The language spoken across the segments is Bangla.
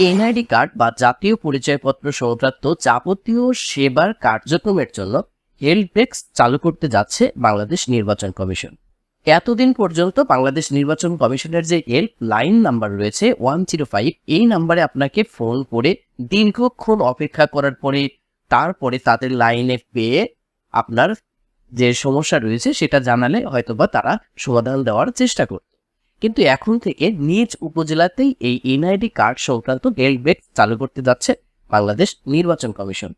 এনআইডি কার্ড বা জাতীয় পরিচয়পত্র সংক্রান্ত যাবতীয় সেবার কার্যক্রমের জন্য হেল্প ডেস্ক চালু করতে যাচ্ছে বাংলাদেশ নির্বাচন কমিশন। এতদিন পর্যন্ত বাংলাদেশ নির্বাচন কমিশনের যে হেল্প লাইন নাম্বার রয়েছে ওয়ান জিরো ফাইভ, এই নাম্বারে আপনাকে ফোন করে দীর্ঘক্ষণ অপেক্ষা করার পরে তারপরে তাদের লাইনে পেয়ে আপনার যে সমস্যা রয়েছে সেটা জানালে হয়তোবা তারা সমাধান দেওয়ার চেষ্টা করত কিন্তু এখন থেকে নিজ উপজেলাতেই এই এনআইডি কার্ড সংক্রান্ত হেল্প ডেস্ক চালু করতে যাচ্ছে বাংলাদেশ নির্বাচন কমিশন।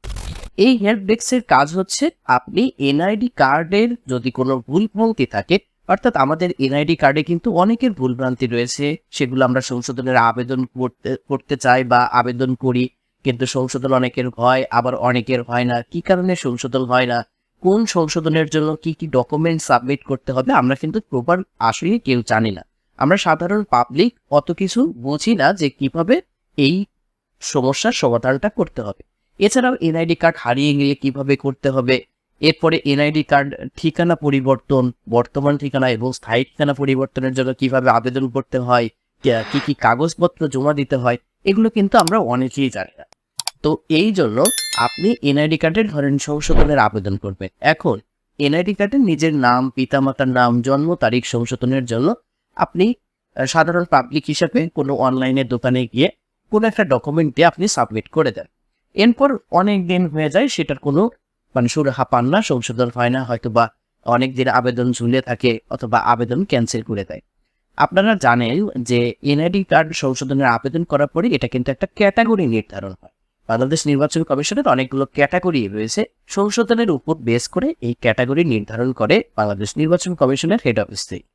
এই হেল্প ডেস্কের কাজ হচ্ছে আপনি এনআইডি কার্ডের যদি কোনো ভুল ভ্রান্তি থাকে, অর্থাৎ আমাদের এনআইডি কার্ডে কিন্তু অনেকের ভুলভ্রান্তি রয়েছে, সেগুলো আমরা সংশোধনের আবেদন করতে করতে চাই বা আবেদন করি, কিন্তু সংশোধন অনেকের হয়, আবার অনেকের হয় না। কি কারণে সংশোধন হয় না? কোন সংশোধনের জন্য কি কি ডকুমেন্ট সাবমিট করতে হবে, আমরা কিন্তু প্রপার আসলে কেউ জানি না। আমরা সাধারণ পাবলিক অত কিছু বুঝি না যে কীভাবে এই সমস্যার সমাধানটা করতে হবে। এছাড়াও এনআইডি কার্ড হারিয়ে গেলে কীভাবে করতে হবে? এরপরে এনআইডি কার্ড ঠিকানা পরিবর্তন, বর্তমান ঠিকানা এবং স্থায়ী ঠিকানা পরিবর্তনের জন্য কীভাবে আবেদন করতে হয়? কে- কি কাগজপত্র জমা দিতে হয়? এগুলো কিন্তু আমরা অনেকেই জানি না। তো এই জন্য আপনি এনআইডি কার্ডের ধরেন সংশোধনের আবেদন করবেন। এখন এনআইডি কার্ডের নিজের নাম, পিতামাতার নাম, জন্ম, তারিখ সংশোধনের জন্য আপনি সাধারণ পাবলিক হিসাবে কোনো অনলাইনের দোকানে গিয়ে কোনো একটা ডকুমেন্ট দিয়ে আপনি সাবমিট করে দেন। এরপর অনেক দিন হয়ে যায় সেটার কোনো মানে সুরাহা পান না, সংশোধন হয় না, হয়তো বা অনেক দিন আবেদন ঝুলে থাকে অথবা আবেদন ক্যান্সেল করে দেয়। আপনারা জানেন যে এনআইডি কার্ড সংশোধনের আবেদন করার পরে এটা কিন্তু একটা ক্যাটাগরি নির্ধারণ হয়। বাংলাদেশ নির্বাচন কমিশনের অনেকগুলো ক্যাটাগরি রয়েছে। সংশোধনের উপর বেস করে এই ক্যাটাগরি নির্ধারণ করে বাংলাদেশ নির্বাচন কমিশনের হেড অফিস থেকে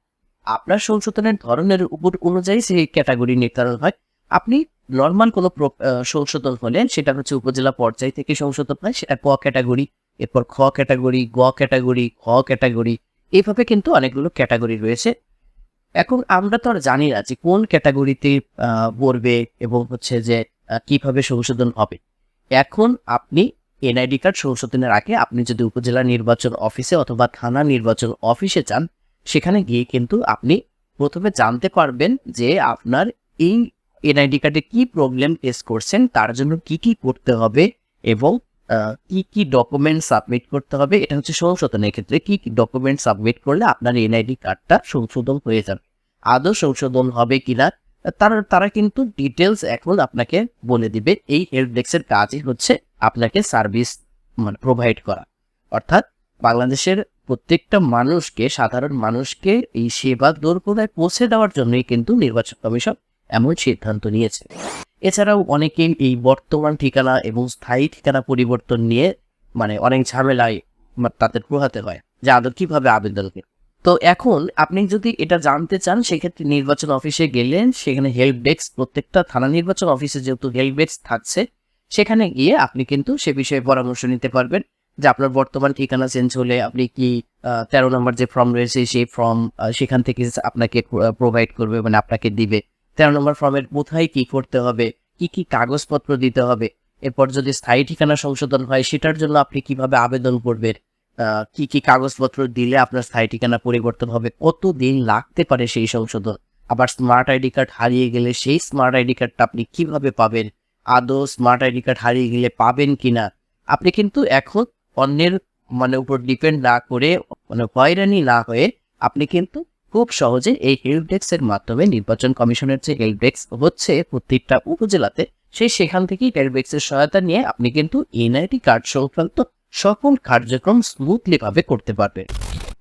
আপনার সংশোধনের ধরনের উপর অনুযায়ী সেই ক্যাটাগরি নির্ধারণ হয়। আপনি নর্মাল কোনো সংশোধন হলেন, সেটা হচ্ছে উপজেলা পর্যায় থেকে সংশোধন হয়, সেটা ক ক্যাটাগরি এরপর খ ক্যাটাগরি গ ক্যাটাগরি খ ক্যাটাগরি এইভাবে কিন্তু অনেকগুলো ক্যাটাগরি রয়েছে। এখন আমরা তো আর জানি না যে কোন ক্যাটাগরিতে পড়বে এবং হচ্ছে যে কীভাবে সংশোধন হবে। এখন আপনি এনআইডি কার্ড সংশোধনের আগে আপনি যদি উপজেলা নির্বাচন অফিসে অথবা থানা নির্বাচন অফিসে যান সেখানে গিয়ে কিন্তু আপনি প্রথমে জানতে পারবেন যে আপনার এই এনআইডি কার্ডে কি প্রবলেম ফেস করছেন, তার জন্য কি কি করতে হবে এবং কি কি ডকুমেন্ট সাবমিট করতে হবে, এটা হচ্ছে সংশোধনের ক্ষেত্রে কি কি ডকুমেন্ট সাবমিট করলে আপনার এনআইডি কার্ডটা সংশোধন হয়ে যাবে। আদৌ সংশোধন হবে কিনা, তারা তারা কিন্তু ডিটেলস এখন আপনাকে বলে দিবে, এই হেল্প ডেস্কের কাজই হচ্ছে আপনাকে সার্ভিস মানে প্রোভাইড করা। অর্থাৎ বাংলাদেশের প্রত্যেকটা মানুষকে, সাধারণ মানুষকে এই সেবা দোরগোড়ায় পৌঁছে দেওয়ার জন্যই কিন্তু নির্বাচন কমিশন এমন সিদ্ধান্ত নিয়েছে এছাড়াও অনেকেই এই বর্তমান ঠিকানা এবং স্থায়ী ঠিকানা পরিবর্তন নিয়ে মানে অনেক ঝামেলায় তাদের পোহাতে হয়, যে আদৌ কীভাবে আবেদন করবে। তো এখন আপনি যদি এটা জানতে চান, সেক্ষেত্রে নির্বাচন অফিসে গেলেন, সেখানে হেল্প ডেস্ক প্রত্যেকটা থানা নির্বাচন অফিসে যেহেতু হেল্প ডেস্ক থাকছে, সেখানে গিয়ে আপনি কিন্তু সে বিষয়ে পরামর্শ নিতে পারবেন যে আপনার বর্তমান ঠিকানা চেঞ্জ হলে আপনি কি তেরো নম্বর যে ফর্ম রয়েছে, সেই ফর্ম সেখান থেকে আপনাকে প্রোভাইড করবে মানে আপনাকে দিবে। তেরো নম্বর ফর্মের কোথায় কি করতে হবে, কি কি কাগজপত্র দিতে হবে, এরপর যদি স্থায়ী ঠিকানা সংশোধন হয়, সেটার জন্য আপনি কীভাবে আবেদন করবেন কি কি কাগজপত্র দিলে আপনার স্থায়ী ঠিকানা পরিবর্তন হবে কত দিন লাগতে পারে সেই সংশোধন? আবার স্মার্ট আইডি কার্ড হারিয়ে গেলে সেই স্মার্ট আইডি কার্ডটা আপনি কীভাবে পাবেন? আদৌ স্মার্ট আইডি কার্ড হারিয়ে গেলে পাবেন কিনা? আপনি কিন্তু এখন অন্যের মানে উপর ডিপেন্ড না করে মানে হয়রানি না হয়ে আপনি কিন্তু খুব সহজে এই হেল্প ডেস্কের মাধ্যমে নির্বাচন কমিশনের যে হেল্প ডেস্ক হচ্ছে প্রত্যেকটা উপজেলাতে সেই সেখান থেকেই হেল্প ডেস্কের সহায়তা নিয়ে আপনি কিন্তু এনআইডি কার্ড সংক্রান্ত সকল কার্যক্রম স্মুথলি ভাবে করতে পারবেন।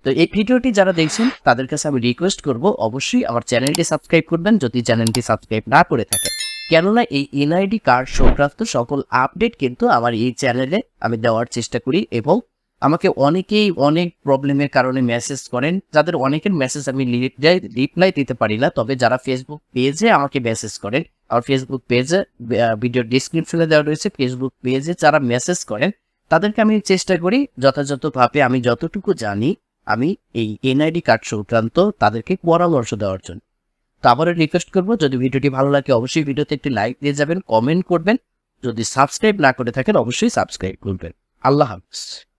তো এই ভিডিওটি যারা দেখছেন, তাদের কাছে আমি রিকোয়েস্ট করব, অবশ্যই আমার চ্যানেলটি সাবস্ক্রাইব করবেন। যদি চ্যানেলটি সাবস্ক্রাইব না করে থাকে কেননা এই এনআইডি কার্ড সংক্রান্ত সকল আপডেট কিন্তু আমার এই চ্যানেলে আমি দেওয়ার চেষ্টা করি এবং আমাকে অনেকেই অনেক প্রবলেমের কারণে মেসেজ করেন। যাদের অনেকের মেসেজ আমি রিপ্লাই দিতে পারি না, তবে যারা ফেসবুক পেজে আমাকে মেসেজ করেন, আমার ফেসবুক পেজে ভিডিও ডিসক্রিপশনে দেওয়া রয়েছে ফেসবুক পেজে যারা মেসেজ করেন, তাদেরকে আমি চেষ্টা করি যথাযথভাবে আমি যতটুকু জানি, আমি এই এনআইডি কার্ড সংক্রান্ত তাদেরকে পরামর্শ দেওয়ার জন্য। তো আবারও রিকোয়েস্ট করব, যদি ভিডিওটি ভালো লাগে অবশ্যই ভিডিওতে একটি লাইক দিয়ে যাবেন কমেন্ট করবেন। যদি সাবস্ক্রাইব না করে থাকেন, অবশ্যই সাবস্ক্রাইব করবেন। আল্লাহ হাফিজ।